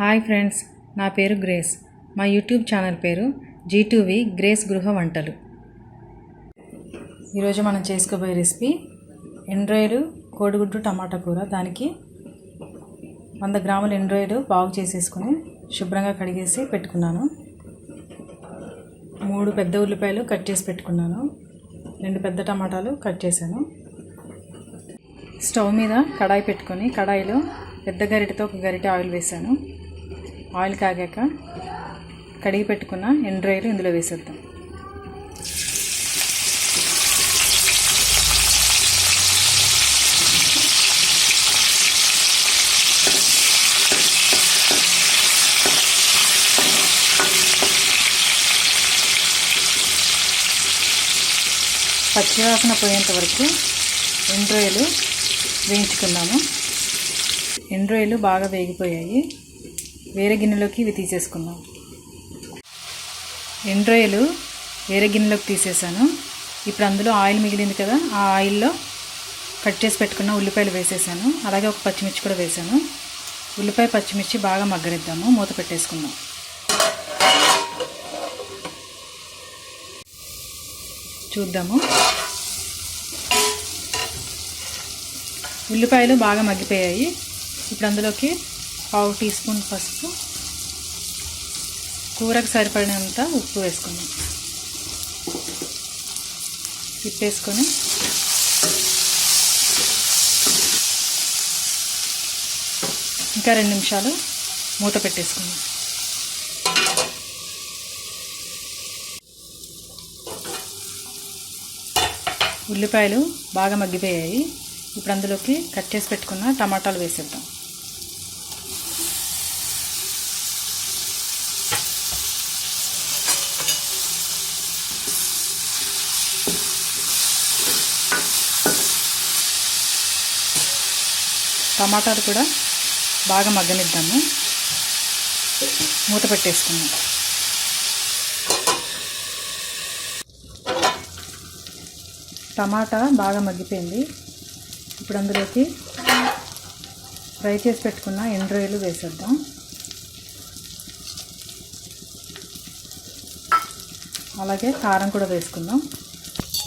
Hi friends నా పేరు grace. మా యూట్యూబ్ ఛానల్ పేరు జీటూవి గ్రేస్ గృహ వంటలు. ఈరోజు మనం చేసుకోబోయే రెసిపీ ఎండ్రాయిడ్ కోడిగుడ్డు టమాటా కూర. దానికి వంద గ్రాముల ఎండ్రాయిడ్ బాగు చేసేసుకుని శుభ్రంగా కడిగేసి పెట్టుకున్నాను. మూడు పెద్ద ఉల్లిపాయలు కట్ చేసి పెట్టుకున్నాను. రెండు పెద్ద టమాటాలు కట్ చేశాను. స్టవ్ మీద కడాయి పెట్టుకొని కడాయిలో పెద్ద గరిటతో ఒక గరిటె ఆయిల్ వేసాను ఆయిల్ కాగాక కడిగి పెట్టుకున్న ఎండ్రాయిలు ఇందులో వేసేద్దాం. పచ్చివాసన పోయేంత వరకు ఎండ్రాయిలు వేయించుకున్నాము ఎండ్రాయిలు బాగా వేగిపోయాయి. వేరే గిన్నెలోకి ఇవి తీసేసుకుందాం. రొయ్యలు వేరే గిన్నెలోకి తీసేసాను. ఇప్పుడు అందులో ఆయిల్ మిగిలింది కదా ఆ ఆయిల్లో కట్ చేసి పెట్టుకున్న ఉల్లిపాయలు వేసేసాను. అలాగే ఒక పచ్చిమిర్చి కూడా వేసాను. ఉల్లిపాయ పచ్చిమిర్చి బాగా మగ్గనిద్దాము. మూత పెట్టేసుకుందాం. చూద్దాము. ఉల్లిపాయలు బాగా మగ్గిపోయాయి. ఇప్పుడు అందులోకి పావు టీ స్పూన్ పసుపు. కూరకు సరిపడినంత ఉప్పు వేసుకుందాం. తిప్పేసుకొని. ఇంకా రెండు నిమిషాలు మూత పెట్టేసుకుందాం. ఉల్లిపాయలు బాగా మగ్గిపోయాయి. ఇప్పుడు అందులోకి కట్ చేసి పెట్టుకున్న టమాటాలు వేసేద్దాం. టమాటాలు కూడా బాగా మగ్గనిద్దాము. మూత పెట్టేసుకుందాం. టమాటా బాగా మగ్గిపోయింది. ఇప్పుడు అందులోకి ఫ్రై చేసి పెట్టుకున్న ఎండ్రాయిలు వేసేద్దాం. అలాగే కారం కూడా వేసుకుందాం.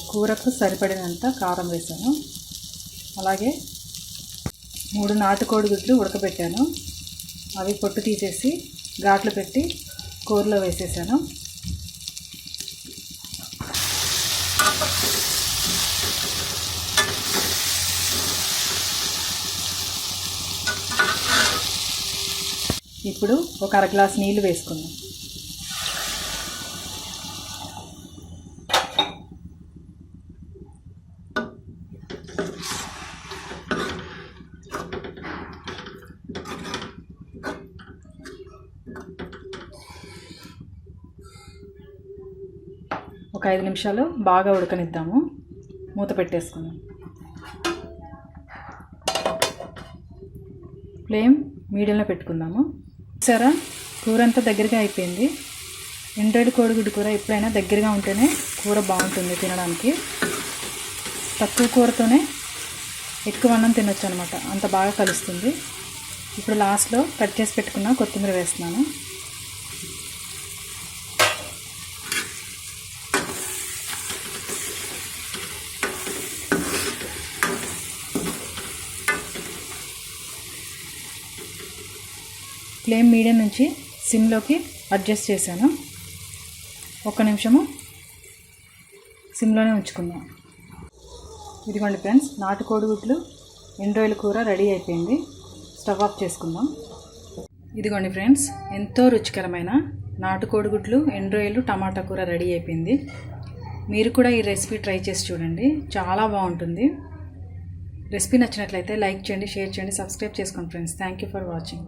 కూరకు సరిపడినంత కారం వేసాను. అలాగే మూడు నాటుకోడి గుడ్లు ఉడకబెట్టాను. అవి పొట్టు తీసేసి ఘాట్లు పెట్టి కూరలో వేసేసాను. ఇప్పుడు ఒక అర గ్లాస్ నీళ్ళు వేసుకుందాం. ఒక ఐదు నిమిషాలు బాగా ఉడకనిద్దాము. మూత పెట్టేసుకుందాం. ఫ్లేమ్ మీడియంలో పెట్టుకుందాము. సరే కూర అంతా దగ్గరగా అయిపోయింది. ఎండ్రాయిడ్ కోడిగుడ్డు కూర ఎప్పుడైనా దగ్గరగా ఉంటేనే కూర బాగుంటుంది తినడానికి. తక్కువ కూరతోనే ఎక్కువ అన్నం తినొచ్చు అనమాట అంత బాగా కలుస్తుంది. ఇప్పుడు లాస్ట్లో కట్ చేసి పెట్టుకున్న కొత్తిమీర వేస్తున్నాను. ఫ్లేమ్ మీడియం నుంచి సిమ్లోకి అడ్జస్ట్ చేశాను. ఒక్క నిమిషము. సిమ్లోనే ఉంచుకుందాం. ఇదిగోండి ఫ్రెండ్స్ నాటుకోడి గుడ్లు ఎండ్రాయిల్ కూర రెడీ అయిపోయింది. స్టవ్ ఆఫ్ చేసుకుందాం. ఇదిగోండి ఫ్రెండ్స్ ఎంతో రుచికరమైన నాటుకోడి గుడ్లు ఎండ్రాయిల్ టమాటా కూర రెడీ అయిపోయింది. మీరు కూడా ఈ రెసిపీ ట్రై చేసి చూడండి. చాలా బాగుంటుంది. రెసిపీ నచ్చినట్లయితే లైక్ చేయండి షేర్ చేయండి సబ్స్క్రైబ్ చేసుకోండి friends thank you for watching